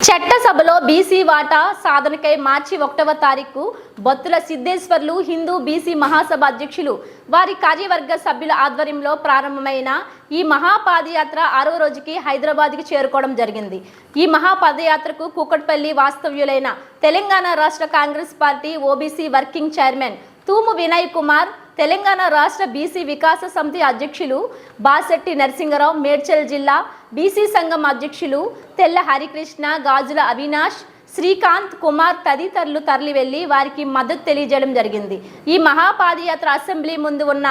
చట్టసభలో బీసీ వాటా సాధనకై మార్చి ఒకటవ తారీఖు బొత్తుల సిద్ధేశ్వర్లు హిందూ బీసీ మహాసభ అధ్యక్షులు. వారి కార్యవర్గ సభ్యుల ఆధ్వర్యంలో ప్రారంభమైన ఈ మహాపాదయాత్ర ఆరో రోజుకి హైదరాబాద్కి చేరుకోవడం జరిగింది. ఈ మహాపాదయాత్రకు కూకట్పల్లి వాస్తవ్యులైన తెలంగాణ రాష్ట్ర Congress party OBC working chairman Thumu Vinay Kumar Telangana రాష్ట్ర బీసీ వికాస సమితి అధ్యక్షులు బాసెట్టి నరసింగరావు మేడ్చల్ జిల్లా బీసీ సంఘం అధ్యక్షులు తెల్ల హరికృష్ణ గాజుల అవినాష్ శ్రీకాంత్ కుమార్ తదితరులు తరలివెళ్ళి వారికి మద్దతు తెలియజేయడం జరిగింది. ఈ మహాపాదయాత్ర అసెంబ్లీ ముందు ఉన్న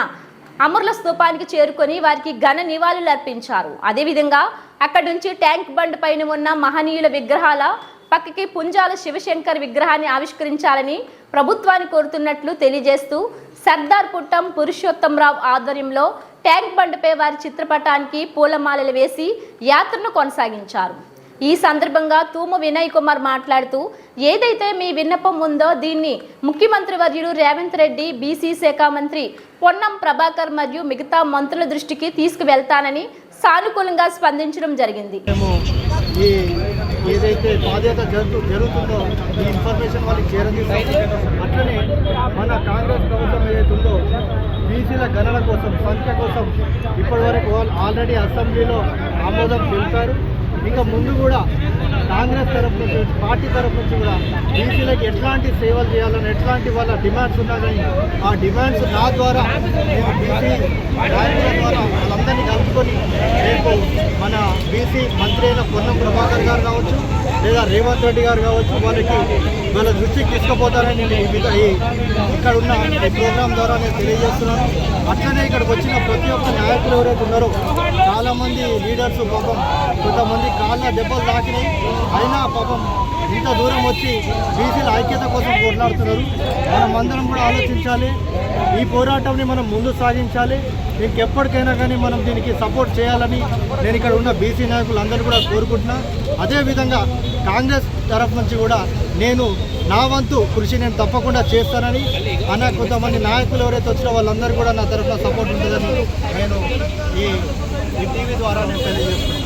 అమరుల స్థూపానికి చేరుకొని వారికి ఘన నివాళులు అర్పించారు అదేవిధంగా అక్కడి నుంచి ట్యాంక్ బండ్ పైన ఉన్న మహనీయుల విగ్రహాల పక్కకి పుంజాల శివశంకర్ విగ్రహాన్ని ఆవిష్కరించాలని ప్రభుత్వాన్ని కోరుతున్నట్లు తెలియజేస్తూ సర్దార్ పుట్టం పురుషోత్తంరావు ఆధ్వర్యంలో ట్యాంక్ బండ్పై వారి చిత్రపటానికి పూలమాలలు వేసి యాత్రను కొనసాగించారు. ఈ సందర్భంగా తూము వినయ్ కుమార్ మాట్లాడుతూ ఏదైతే మీ విన్నపం ఉందో దీన్ని ముఖ్యమంత్రి వర్యుడు రేవంత్ రెడ్డి బీసీ శాఖ మంత్రి పొన్నం ప్రభాకర్ మరియు మిగతా మంత్రుల దృష్టికి తీసుకువెళ్తానని సానుకూలంగా స్పందించడం జరిగింది. ఈ ఏదైతే బాధ్యత జరుగు జరుగుతుందో ఈ ఇన్ఫర్మేషన్ వాళ్ళకి చేరదీస్తాం. అట్లనే మన కాంగ్రెస్ ప్రభుత్వం ఏదైతే ఉందో బీసీల గణన కోసం సంఖ్య కోసం ఇప్పటివరకు వాళ్ళు ఆల్రెడీ అసెంబ్లీలో ఆమోదం తెలిపారు ఇంకా ముందు కూడా కాంగ్రెస్ తరఫు నుంచి పార్టీ తరఫు నుంచి కూడా బీసీలకు ఎట్లాంటి సేవలు చేయాలని ఎట్లాంటి వాళ్ళ డిమాండ్స్ ఉన్నా కానీ ఆ డిమాండ్స్ నా ద్వారా నేను బీసీ నాయకుల ద్వారా వాళ్ళందరినీ కలుపుకొని రేపు మన మంత్రి అయిన పొన్నం ప్రభాకర్ గారు కావచ్చు లేదా రేవంత్ రెడ్డి గారు కావచ్చు వాళ్ళకి వాళ్ళ దృష్టికి తీసుకుపోతారని నేను ఈ ఈ ఇక్కడ ఉన్న ఈ ప్రోగ్రాం ద్వారా నేను తెలియజేస్తున్నాను. అట్లనే ఇక్కడికి వచ్చిన ప్రతి ఒక్క నాయకులు ఎవరైతే ఉన్నారో చాలామంది లీడర్స్ పాపం కొంతమంది కాళ్ళ దెబ్బలు తాకినాయి. అయినా పాపం ఇంత దూరం వచ్చి బీసీల ఐక్యత కోసం పోట్లాడుతున్నారు మనం అందరం కూడా ఆలోచించాలి. ఈ పోరాటంని మనం ముందు సాగించాలి. ఇంకెప్పటికైనా కానీ మనం దీనికి సపోర్ట్ చేయాలని నేను ఇక్కడ ఉన్న బీసీ నాయకులందరూ కూడా కోరుకుంటున్నా. అదేవిధంగా కాంగ్రెస్ తరఫు నుంచి కూడా నేను నా వంతు కృషి నేను తప్పకుండా చేస్తానని అన్న కొంతమంది నాయకులు ఎవరైతే వచ్చినా వాళ్ళందరూ కూడా నా తరఫున సపోర్ట్ ఉంటుందని నేను ఈ టీవీ ద్వారా నేను తెలియజేస్తున్నాను.